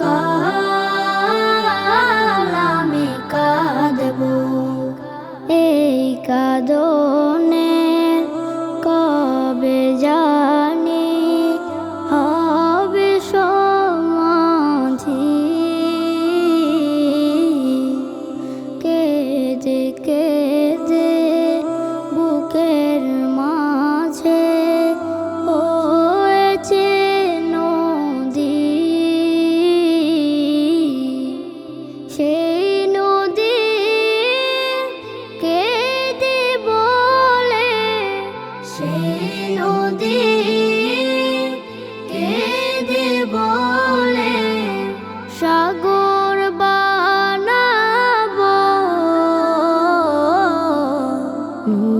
কালামে কাঁদব। এই কাঁদো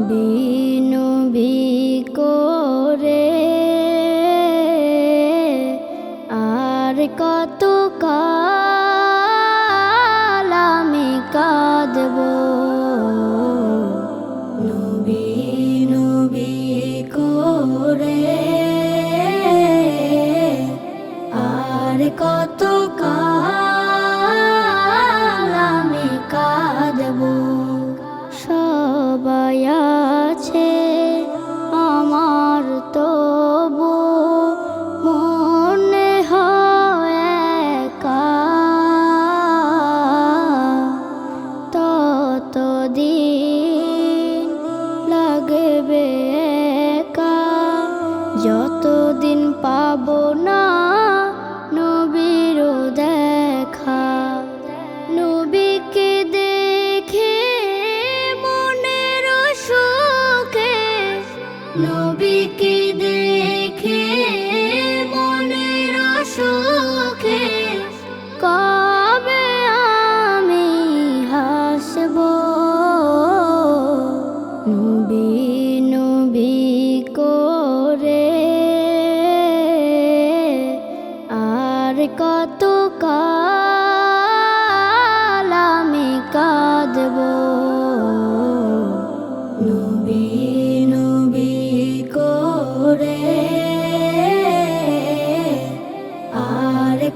be যতদিন পাব না নবীর দেয়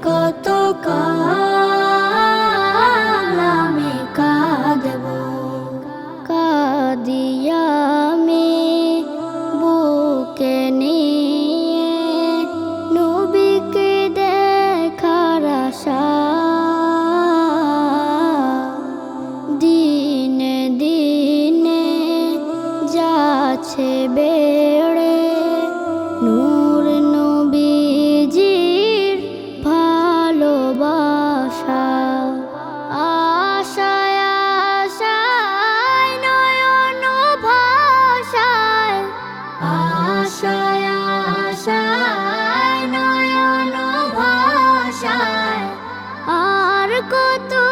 কত কত কত